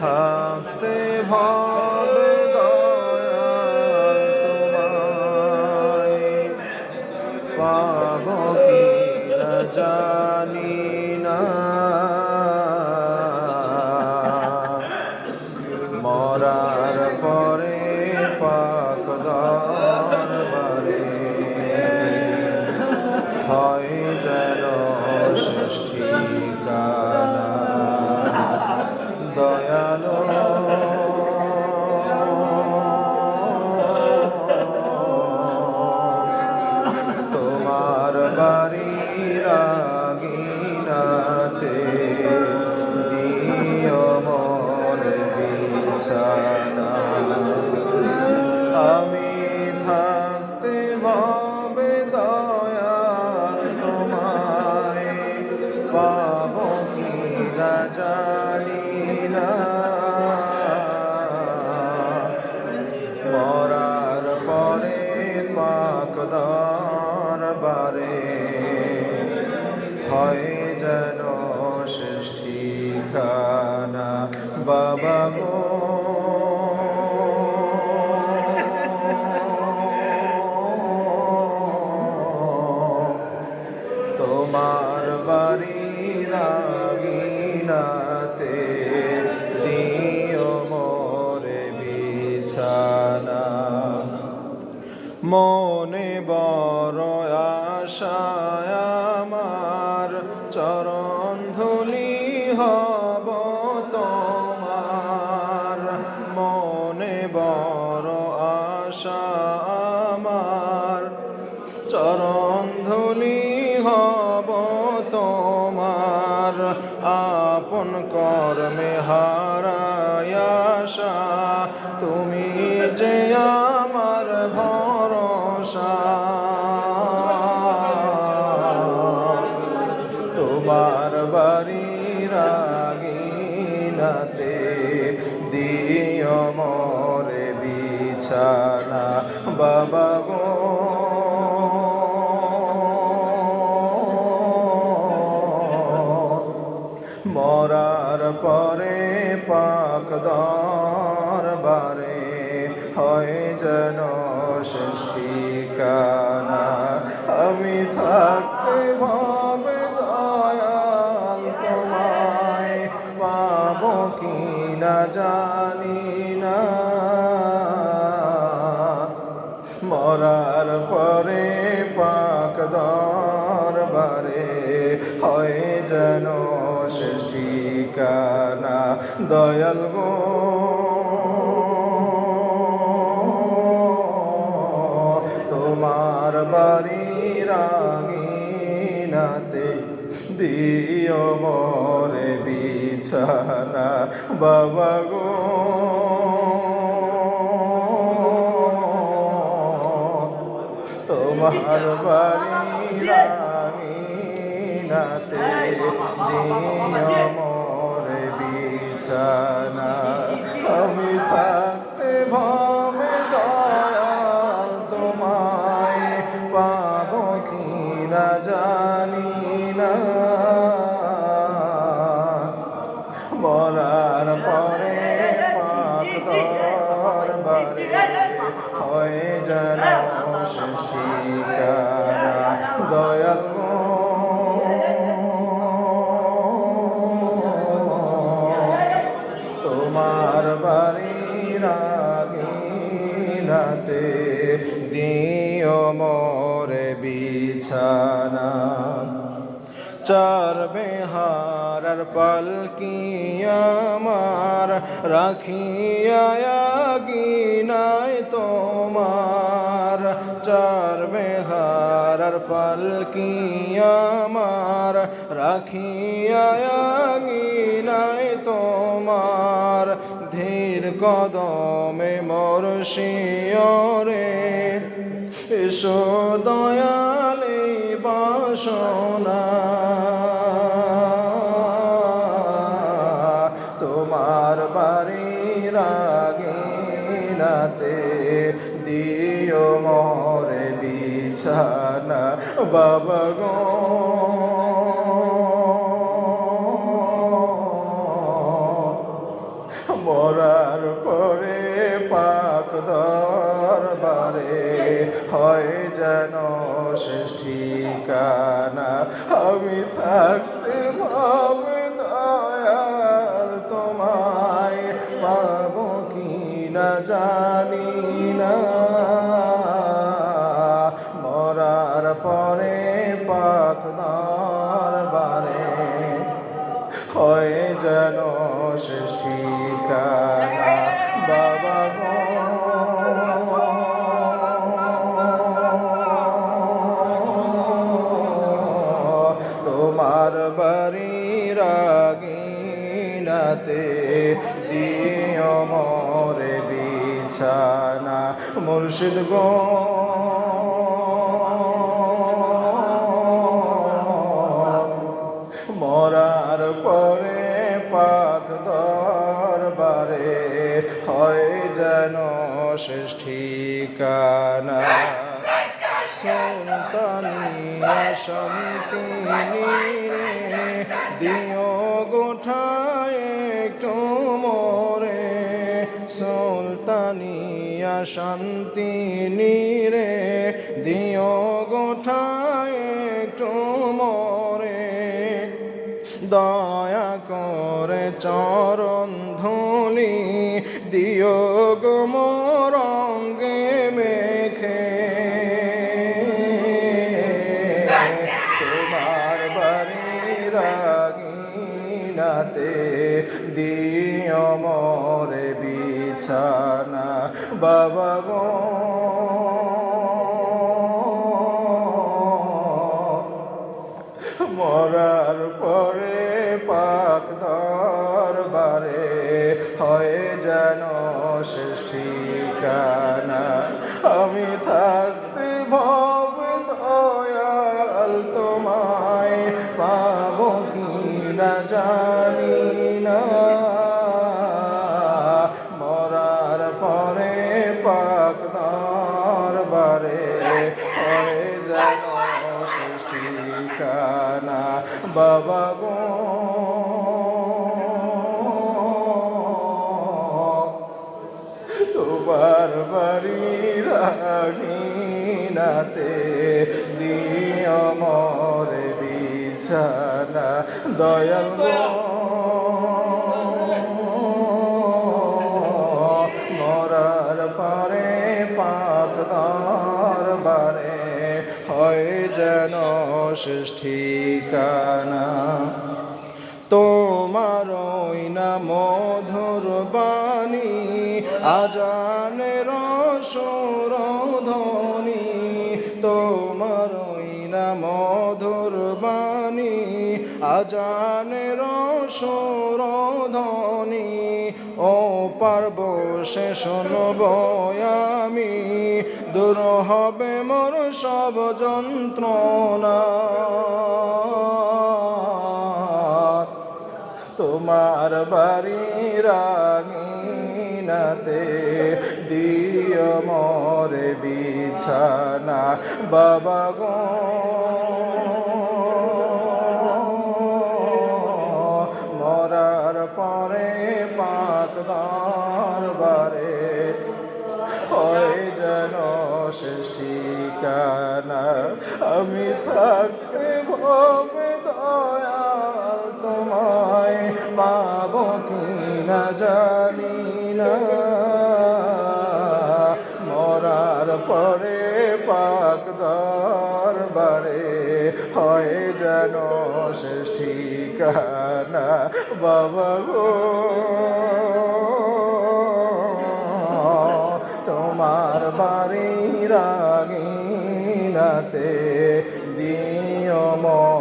থাকতে হবে তোমায়। পাব কি জানি না। মরার পরে পাক হয় যেন সৃষ্টিখানা। বাবা হারায়াশা তুমি যে আমার ভরসা। তোমার বাড়ির আগিনাতে দিও মরে বিছানা। বাবা গো পরে পাক দরবারে হয় যেন শেষ ঠিকানা আমি থাকতে ভাবে দয়াল তোমায় পাব কি না জানি না। মরার পরে পাক দরবারে হয় যেন শেষ ঠিকানা দয়াল গো তোমার বাড়ির আঙিনাতে দিও মোরে বিছানা বাবা গো তোমার বাড়ির আঙিনাতে দিও বিছানা। আমি থাকতে তোমায় পাব কি না জানি না। মরার পরে হয়ে যেন ঠিকানা। দয়াল বিছানা। চার বেহারার পালকি আমার রাখিয়া গিনায় তোমার। চার বেহারার পালকি আমার রাখিয়া গিনায় তোমার। ধীর কদমে মোর শিয়রে এসো দয়ালে বাসনা। তোমার বাড়ির আগিনাতে দিও মরে বিছানা বাবা গো। মরার পরে পাক দরবারে হয় যেন শেষ ঠিকানা। আমি থাকতে ভাবে দয়াল, তোমায় পাবো কি না জানি না। মরার পরে পাক দরবারে হয় যেন শেষ ঠিকানা। বাবা আগিনাতে দিও মরে বিছানা, মুর্শিদ গো। মরার পরে পাক দরবারে হয় যেন শেষ ঠিকানা। সন্তানিয়া শান্তি দিও গোঠায় শান্তি নিরে দিও গোঠায় একটু মরে। দয়া করে চরণ ধুলি দিও গো বিছানা বাবা মরার পরে পাক দরবারে হয় যেন শেষ বাবা গো। তোমার বাড়ির আগিনাতে দিও মরে বিছানা দয়াল মরার পরে দরবারে হয় যেন শেষ ঠিকানা। তোমার ওই না মধুর বাণী, আজানের সুরধ্বনি তোমার ওই না মধুর বাণী, আজানের সুরধ্বনি ও পারব সে শুনব আমি। দূর হবে মোর সব যন্ত্রণা। তোমার বাড়ি আগিনাতে দিও মরে বিছানা। বাবা গো। পাক দরবারে হয় যেন শেষ ঠিকানা। আমি থাকতে ভবে দয়াল, তোমায় পাবো কি না জানি না। মরার পরে পাক দরবারে হয় যেন শেষ ঠিকানা। বাবা গো। তোমার রাগিনাতে মর